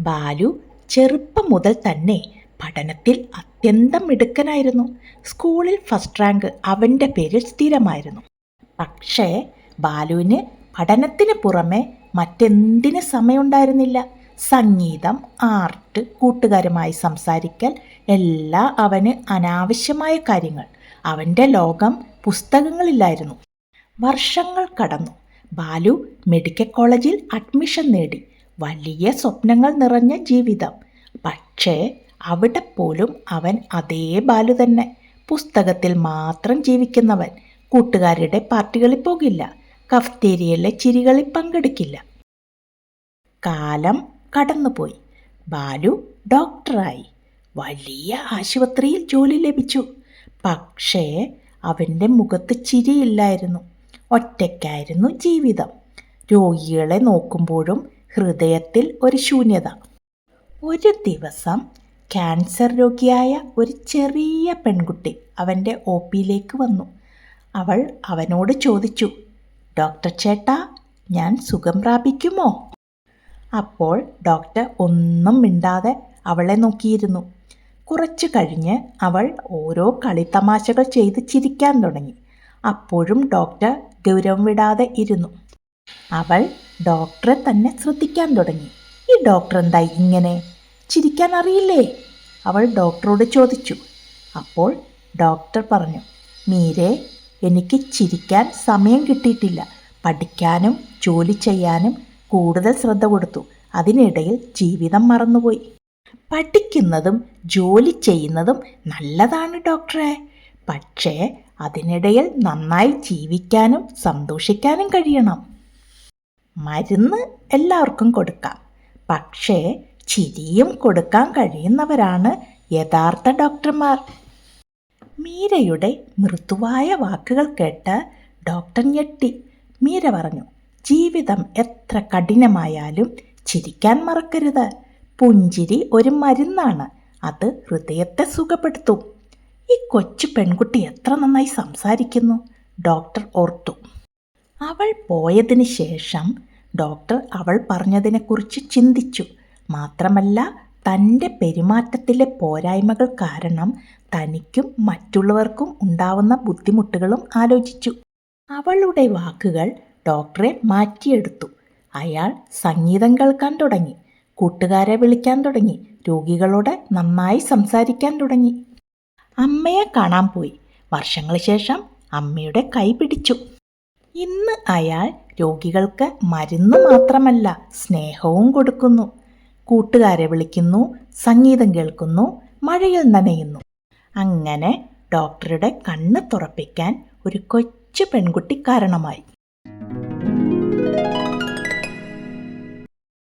ബാലു ചെറുപ്പം മുതൽ തന്നെ പഠനത്തിൽ അത്യന്തം മിടുക്കനായിരുന്നു. സ്കൂളിൽ ഫസ്റ്റ് റാങ്ക് അവന്റെ പേരിൽ സ്ഥിരമായിരുന്നു. പക്ഷേ ബാലുവിന് പഠനത്തിന് പുറമെ മറ്റെന്തിന് സമയമുണ്ടായിരുന്നില്ല. സംഗീതം ആർട്ട് കൂട്ടുകാരുമായി സംസാരിക്കൽ എല്ലാ അവന് അനാവശ്യമായ കാര്യങ്ങൾ. അവന്റെ ലോകം പുസ്തകങ്ങളിലായിരുന്നു. വർഷങ്ങൾ കടന്നു. ബാലു മെഡിക്കൽ കോളേജിൽ അഡ്മിഷൻ നേടി. വലിയ സ്വപ്നങ്ങൾ നിറഞ്ഞ ജീവിതം. പക്ഷേ അവിടെ പോലും അവൻ അതേ ബാലു തന്നെ. പുസ്തകത്തിൽ മാത്രം ജീവിക്കുന്നവൻ. കൂട്ടുകാരുടെ പാർട്ടികളിൽ പോകില്ല. കഫ്തേരിയയിലെ ചിരികളിൽ പങ്കെടുക്കില്ല. കാലം കടന്നുപോയി. ബാലു ഡോക്ടറായി. വലിയ ആശുപത്രിയിൽ ജോലി ലഭിച്ചു. പക്ഷേ അവന്റെ മുഖത്ത് ചിരിയില്ലായിരുന്നു. ഒറ്റയ്ക്കായിരുന്നു ജീവിതം. രോഗികളെ നോക്കുമ്പോഴും ഹൃദയത്തിൽ ഒരു ശൂന്യത. ഒരു ദിവസം ക്യാൻസർ രോഗിയായ ഒരു ചെറിയ പെൺകുട്ടി അവന്റെ ഒ പിയിലേക്ക് വന്നു. അവൾ അവനോട് ചോദിച്ചു ഡോക്ടർ ചേട്ടാ ഞാൻ സുഖം പ്രാപിക്കുമോ? അപ്പോൾ ഡോക്ടർ ഒന്നും മിണ്ടാതെ അവളെ നോക്കിയിരുന്നു. കുറച്ചു കഴിഞ്ഞ് അവൾ ഓരോ കളിത്തമാശകൾ ചെയ്ത് ചിരിക്കാൻ തുടങ്ങി. അപ്പോഴും ഡോക്ടർ ഗൗരവം വിടാതെ ഇരുന്നു. അവൾ ഡോക്ടറെ തന്നെ ശ്രദ്ധിക്കാൻ തുടങ്ങി. ഈ ഡോക്ടർ എന്താ ഇങ്ങനെ? ചിരിക്കാൻ അറിയില്ലേ? അവൾ ഡോക്ടറോട് ചോദിച്ചു. അപ്പോൾ ഡോക്ടർ പറഞ്ഞു മീരെ എനിക്ക് ചിരിക്കാൻ സമയം കിട്ടിയിട്ടില്ല. പഠിക്കാനും ജോലി ചെയ്യാനും കൂടുതൽ ശ്രദ്ധ കൊടുത്തു. അതിനിടയിൽ ജീവിതം മറന്നുപോയി. പഠിക്കുന്നതും ജോലി ചെയ്യുന്നതും നല്ലതാണ് ഡോക്ടറെ. പക്ഷേ അതിനിടയിൽ നന്നായി ജീവിക്കാനും സന്തോഷിക്കാനും കഴിയണം. മരുന്ന് എല്ലാവർക്കും കൊടുക്കാം. പക്ഷേ ചിരിയും കൊടുക്കാൻ കഴിയുന്നവരാണ് യഥാർത്ഥ ഡോക്ടർമാർ. മീരയുടെ മൃദുവായ വാക്കുകൾ കേട്ട് ഡോക്ടർ ഞെട്ടി. മീര പറഞ്ഞു ജീവിതം എത്ര കഠിനമായാലും ചിരിക്കാൻ മറക്കരുത്. പുഞ്ചിരി ഒരു മരുന്നാണ്. അത് ഹൃദയത്തെ സുഖപ്പെടുത്തും. ഈ കൊച്ചു പെൺകുട്ടി എത്ര നന്നായി സംസാരിക്കുന്നു ഡോക്ടർ ഓർത്തു. അവൾ പോയതിന് ശേഷം ഡോക്ടർ അവൾ പറഞ്ഞതിനെക്കുറിച്ച് ചിന്തിച്ചു. മാത്രമല്ല തന്റെ പെരുമാറ്റത്തിലെ പോരായ്മകൾ കാരണം തനിക്കും മറ്റുള്ളവർക്കും ഉണ്ടാവുന്ന ബുദ്ധിമുട്ടുകളും ആലോചിച്ചു. അവളുടെ വാക്കുകൾ ഡോക്ടറെ മാറ്റിയെടുത്തു. അയാൾ സംഗീതം കേൾക്കാൻ തുടങ്ങി കൂട്ടുകാരെ വിളിക്കാൻ തുടങ്ങി രോഗികളോട് നന്നായി സംസാരിക്കാൻ തുടങ്ങി. അമ്മയെ കാണാൻ പോയി. വർഷങ്ങൾ ശേഷം അമ്മയുടെ കൈ പിടിച്ചു. ഇന്ന് അയാൾ രോഗികൾക്ക് മരുന്ന് മാത്രമല്ല സ്നേഹവും കൊടുക്കുന്നു. കൂട്ടുകാരെ വിളിക്കുന്നു സംഗീതം കേൾക്കുന്നു മഴയിൽ നനയുന്നു. അങ്ങനെ ഡോക്ടറുടെ കണ്ണ് തുറപ്പിക്കാൻ ഒരു കൊച്ചു പെൺകുട്ടി കാരണമായി.